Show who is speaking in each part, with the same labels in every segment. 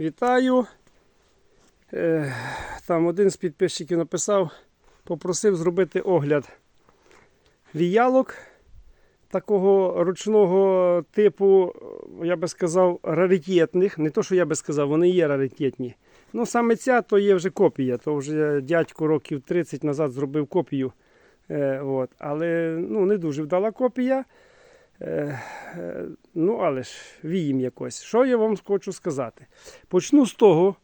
Speaker 1: Вітаю. Е, Там один з підписчиків написав, попросив зробити огляд віялок такого ручного типу, я би сказав, раритетних. Не то, що я би сказав, вони є раритетні. Ну, саме ця то є вже копія. То вже дядько років 30 назад зробив копію. Е, от. Але ну, не дуже вдала копія. Е, е, ну, але ж віїм якось. Що я вам хочу сказати? Почну з того,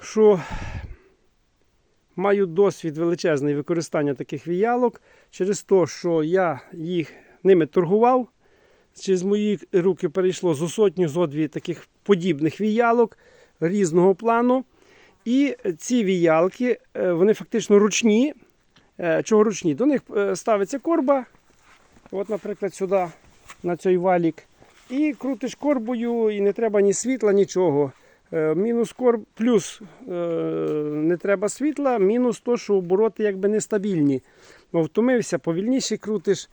Speaker 1: що маю досвід величезний використання таких віялок через те, що я їх ними торгував. Через мої руки перейшло зо сотню зо дві таких подібних віялок різного плану. І ці віялки, е, вони фактично ручні. Чого ручні? До них ставиться корба. От, наприклад, сюди, на цей валік. І крутиш корбою, і не треба ні світла, нічого. Е, Мінус корб, плюс е, не треба світла, мінус то, що обороти якби нестабільні. Ну, Втомився, повільніше крутиш,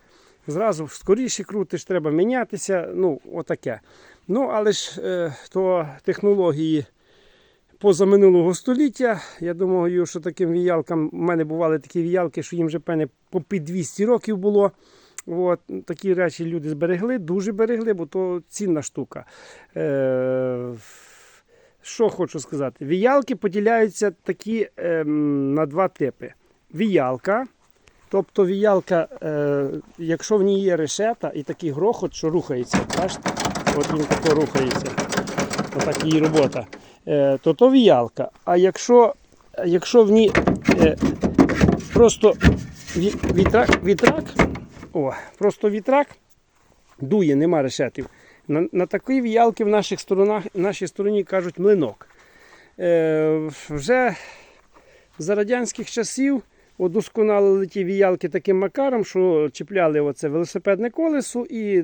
Speaker 1: зразу скоріше крутиш, треба мінятися. Ну, отаке. Ну, але ж е, то технології позаминулого століття. Я думаю, що таким віялкам у мене бували такі віялки, що їм вже певне по під 200 років було. От, такі речі люди зберегли, дуже берегли, бо то цінна штука. Е, що хочу сказати? Віялки поділяються такі ем, на два типи. Віялка. Тобто віялка, е, якщо в ній є решета і такий грохот, що рухається, бачите? От він тако рухається. Отак її робота. Е, то то віялка. А якщо, якщо в ній е, просто вітрак, вітрак, о, просто вітрак дує, нема решетів. На, на такій віялки в наших сторонах, в нашій стороні кажуть млинок. Е, вже за радянських часів удосконалили ті віялки таким макаром, що чіпляли оце велосипедне колесо і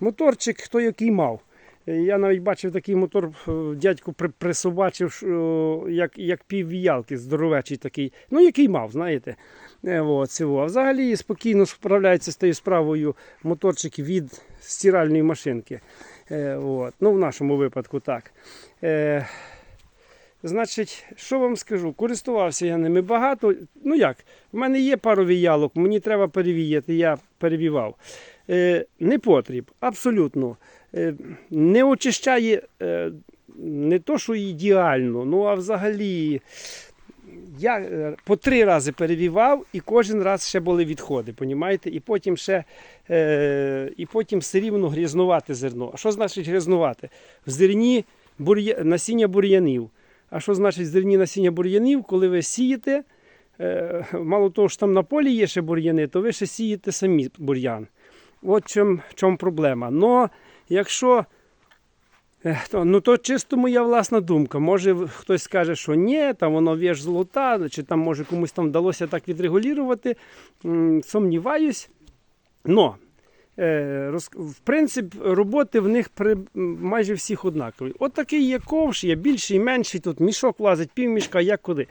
Speaker 1: моторчик, хто який мав. Е, Я навіть бачив такий мотор, е, дядько при, присобачив, як, як пів віялки, здоровечий такий. Ну, який мав, знаєте. Е, От, цього. А взагалі спокійно справляється з тією справою моторчик від стиральної машинки. От. Ну, в нашому випадку так. Значить, що вам скажу? Користувався я ними багато. Ну як, в мене є пару віялок, мені треба перевіяти, я перевівав. Е, не потріб, абсолютно. Е, не очищає е, не то, що ідеально, ну а взагалі я е, по три рази перевівав і кожен раз ще були відходи, понімаєте? І потім ще і потім все рівно грязнувати зерно. А що значить грязнувати? В зерні бур'я... насіння бур'янів. А що значить зерні насіння бур'янів, коли ви сієте? Мало того, що там на полі є ще бур'яни, то ви ще сієте самі бур'ян. От чому, чому проблема. Но якщо Е, ну то чисто моя власна думка. Може хтось скаже, що ні, там воно віж золота, чи там може комусь там вдалося так відрегулювати. Сумніваюсь. Но, е, в принципі, роботи в них при, майже всіх однакові. От такий є ковш, є більший, менший, тут мішок влазить, півмішка, як куди.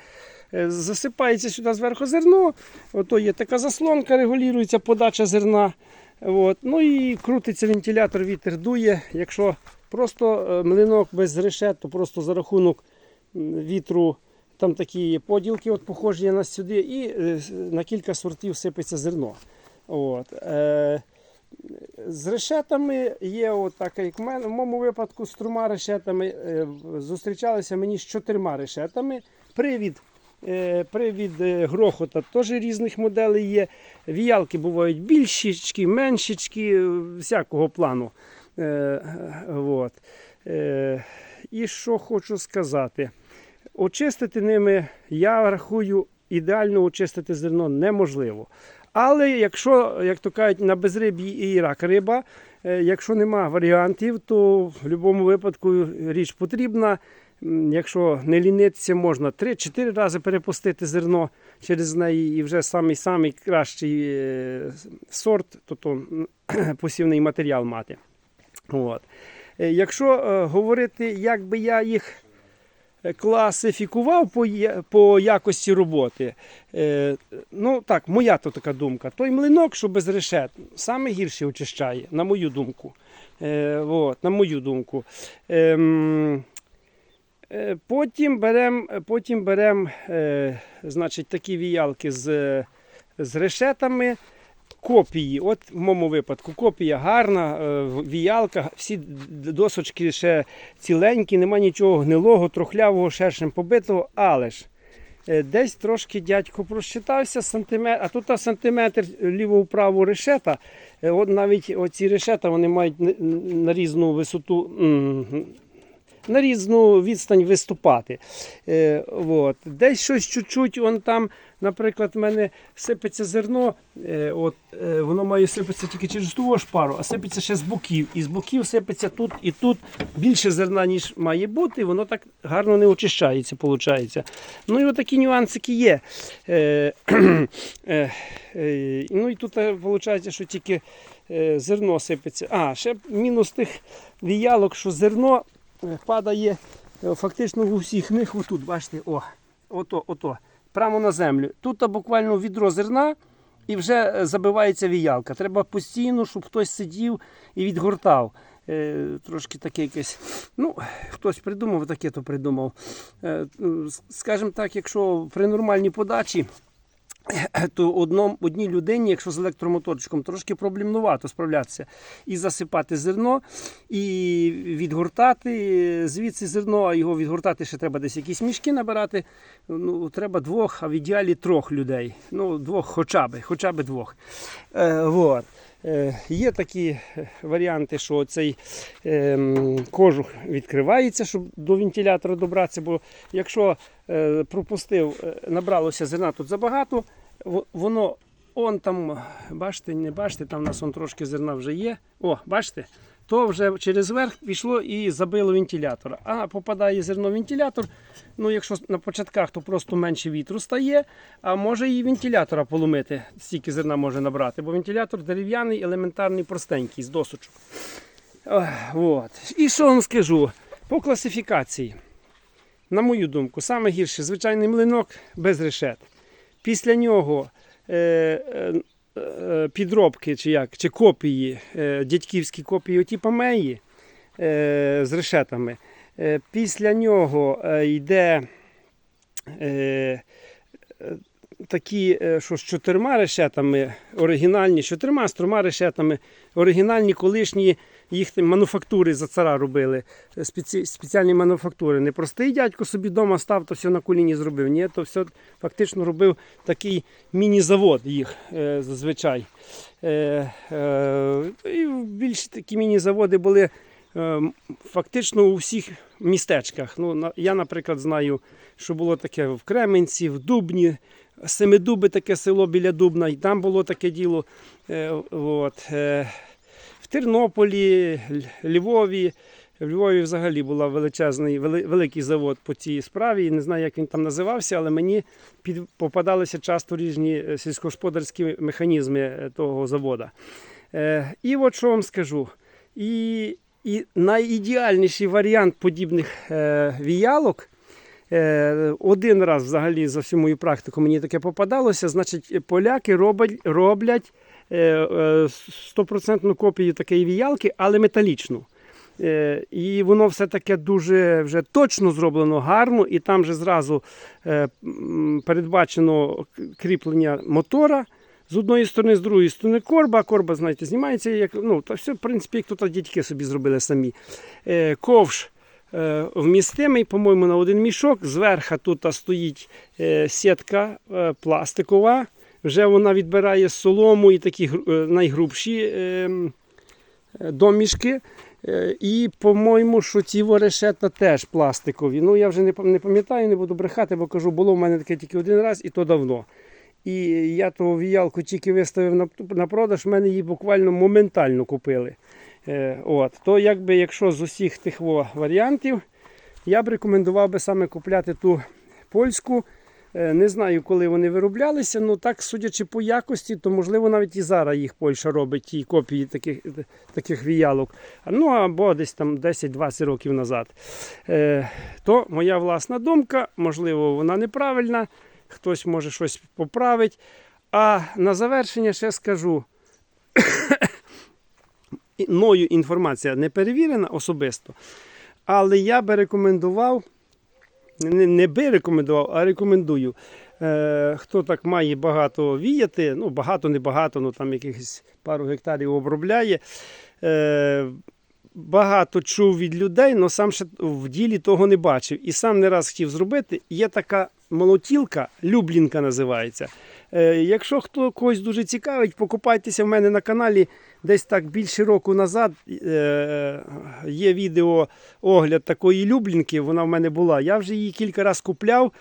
Speaker 1: Е, Засипається сюди зверху зерно, ото є така заслонка, регулюється подача зерна. От. Ну і крутиться вентилятор, вітер дує. Якщо просто е, млинок без решет, то просто за рахунок вітру там такі поділки, от похожі на сюди, і е, на кілька сортів сипеться зерно. От. Е, з решетами є от так, як в мене. В моєму випадку з трьома решетами зустрічалися мені з чотирма решетами. Привід, привід е, грохота теж різних моделей є. Віялки бувають більшічки, меншічки, е, всякого плану. Е, е, от. Е, і що хочу сказати. Очистити ними, я рахую, ідеально очистити зерно неможливо. Але якщо, як то кажуть, на безриб'ї і рак риба, е, якщо нема варіантів, то в будь-якому випадку річ потрібна. Якщо не лінитися, можна 3-4 рази перепустити зерно через неї і вже самий самий кращий е, сорт, тобто посівний матеріал мати. От. Е, Якщо е, говорити, як би я їх класифікував по, по якості роботи, ну так, моя то така думка. Той млинок, що без решет, саме гірше очищає, на мою думку. От, на мою думку. Ем, Е, Потім беремо потім берем, е, значить, такі віялки з, з решетами. Копії, от в моєму випадку, копія гарна, е, віялка, всі досочки ще ціленькі, нема нічого гнилого, трухлявого, шершем побитого, але ж е, десь трошки дядько просчитався, сантиметр, а тут сантиметр ліво-праву решета. Е, От навіть оці решета вони мають на різну висоту. На різну відстань виступати. Е, от. Десь щось чуть-чуть, он там, наприклад, в мене сипеться зерно, е, от, е, воно має сипатися тільки через ту шпару, а сипеться ще з боків. І з боків сипеться тут і тут більше зерна, ніж має бути, і воно так гарно не очищається, виходить. Ну і отакі нюансики є. Е, е, е, ну і тут виходить, що тільки е, зерно сипеться. А, ще мінус тих віялок, що зерно е, падає е, фактично в усіх них отут, бачите, о, ото, ото, прямо на землю. Тут буквально відро зерна і вже е, забивається віялка. Треба постійно, щоб хтось сидів і відгортав. Е, трошки таке якесь. Ну, хтось придумав, таке то придумав. Е, ну, скажімо так, якщо при нормальній подачі то одном, одній людині, якщо з електромоторчиком, трошки проблемнувато справлятися. І засипати зерно, і відгортати звідси зерно, а його відгортати ще треба десь якісь мішки набирати. Ну, треба двох, а в ідеалі трьох людей. Ну, двох хоча б, хоча б двох. Е, вот. Е, Є такі е, варіанти, що цей ем, кожух відкривається, щоб до вентилятора добратися. Бо якщо е, пропустив, набралося зерна тут забагато, воно он там, бачите, не бачите, там у нас он трошки зерна вже є. О, бачите? То вже через верх пішло і забило вентилятор. А попадає зерно в вентилятор. Ну, якщо на початках, то просто менше вітру стає, а може і вентилятора поломити, стільки зерна може набрати, бо вентилятор дерев'яний, елементарний, простенький, з досочок. От. І що вам скажу? По класифікації, на мою думку, саме звичайний млинок без решет. Після нього е, е, підробки чи як, чи копії, е, дядьківські копії оті помеї е, з решетами. Е, після нього е, йде е, е, такі, е, що з чотирма решетами, оригінальні, чотирма, з трьома решетами, оригінальні колишні їх мануфактури за цара робили. Спеці, спеціальні мануфактури. Не простий дядько собі вдома став, то все на коліні зробив. Ні, то все фактично робив такий міні-завод їх е, зазвичай. Е, е, і більш такі міні-заводи були е, фактично у всіх містечках. Ну, я, наприклад, знаю, що було таке в Кременці, в Дубні, Семидуби таке село біля Дубна, і там було таке діло. Е, от, е, Тернополі, Львові. В Львові взагалі був величезний, великий завод по цій справі. Не знаю, як він там називався, але мені під, попадалися часто різні е, сільськогосподарські механізми е, того заводу. Е, і от що вам скажу. І, і найідеальніший варіант подібних віялок. Е, один раз взагалі за всю мою практику мені таке попадалося. Значить, поляки роблять, роблять е, е, стопроцентну копію такої віялки, але металічну. І воно все таке дуже вже точно зроблено гарно, і там же зразу передбачено кріплення мотора. З одної сторони, з другої сторони корба. Корба, знаєте, знімається, як, ну, то все, в принципі, як тут дітки собі зробили самі. Ковш вмістимий, по-моєму, на один мішок. Зверху тут стоїть е, сітка е, пластикова. Вже вона відбирає солому і такі е, найгрубші е, м, е, домішки. Е, І, по-моєму, що ці ворешета теж пластикові. Ну, я вже не пам'ятаю, не буду брехати, бо кажу, було в мене таке тільки один раз і то давно. І я ту віялку тільки виставив на продаж, в мене її буквально моментально купили. Е, от. То якби, якщо з усіх тих варіантів, я б рекомендував би саме купляти ту польську. Е, Не знаю, коли вони вироблялися, але так, судячи по якості, то можливо навіть і зараз їх Польща робить ті копії таких, таких віялок. Ну або десь там 10-20 років назад. Е, То моя власна думка, можливо, вона неправильна, хтось може щось поправить. А на завершення ще скажу. Мною інформація не перевірена особисто, але я би рекомендував не, не би рекомендував, а рекомендую. Е, хто так має багато віяти, ну багато, не багато, ну там якихось пару гектарів обробляє. Е, багато чув від людей, але сам ще в ділі того не бачив. І сам не раз хотів зробити. Є така молотілка, Люблінка називається. Е, якщо хто когось дуже цікавить, покупайтеся в мене на каналі. Десь так більше року назад е, є відео огляд такої Люблінки. Вона в мене була. Я вже її кілька разів купляв.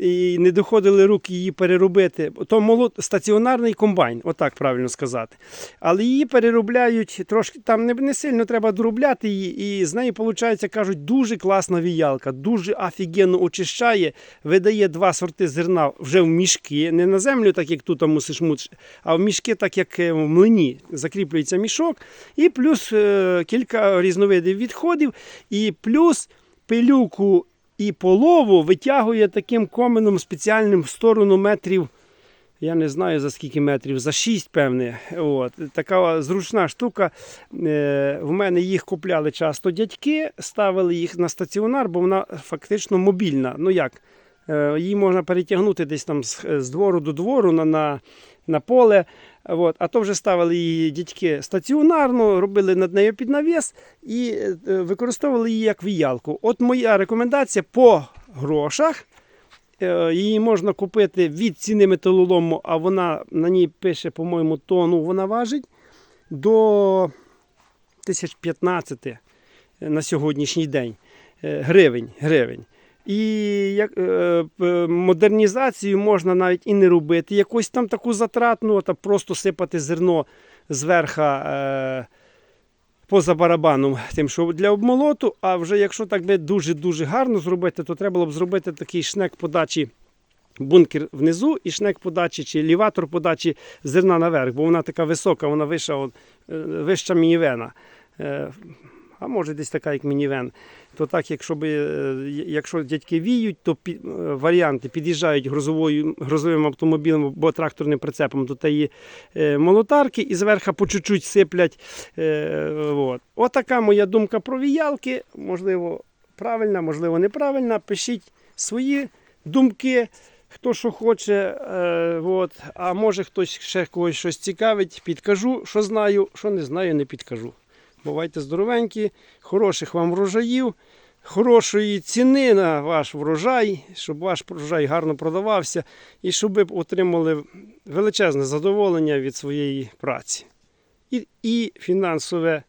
Speaker 1: І не доходили руки її переробити. То молот, стаціонарний комбайн, отак правильно сказати. Але її переробляють трошки, там не, не сильно треба доробляти її, і з неї, виходить, кажуть, дуже класна віялка, дуже офігенно очищає, видає два сорти зерна вже в мішки, не на землю, так як тут мусиш мучити, а в мішки, так як е, в млині, закріплюється мішок, і плюс е, кілька різновидів відходів, і плюс пилюку і полову витягує таким коменом спеціальним в сторону метрів. Я не знаю за скільки метрів, за 6, певне. От. Така зручна штука. Е, в мене їх купляли часто дядьки, ставили їх на стаціонар, бо вона фактично мобільна. Ну як? Е, її можна перетягнути десь там з, двору до двору на, на, на поле. От. А то вже ставили її дядьки стаціонарно, робили над нею під навіс і е, використовували її як віялку. От моя рекомендація по грошах. Е, Її можна купити від ціни металолому, а вона на ній пише, по-моєму, тонну вона важить до 1015 на сьогоднішній день е, гривень. гривень. І як, е, модернізацію можна навіть і не робити. Якусь там таку затратну, та просто сипати зерно зверха е, поза барабаном, тим, що для обмолоту. А вже якщо так би дуже-дуже гарно зробити, то треба було б зробити такий шнек подачі. Бункер внизу і шнек подачі чи ліватор подачі зерна наверх, бо вона така висока, вона вища, е, вища мінівена. А може десь така, як мінівен. То так, якщо, би, е, якщо дядьки віють, то пі- е, варіанти під'їжджають грозовою, грозовим автомобілем або тракторним прицепом до тієї е, молотарки і зверху по чуть-чуть сиплять. От. Отака моя думка про віялки. Можливо, правильна, можливо, неправильна. Пишіть свої думки. Хто що хоче, от. а може хтось ще когось щось цікавить, підкажу, що знаю, що не знаю, не підкажу. Бувайте здоровенькі, хороших вам врожаїв, хорошої ціни на ваш врожай, щоб ваш врожай гарно продавався і щоб ви отримали величезне задоволення від своєї праці. І, і фінансове.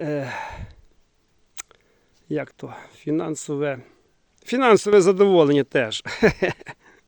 Speaker 1: Е, як то? Фінансове. Фінансове задоволення теж.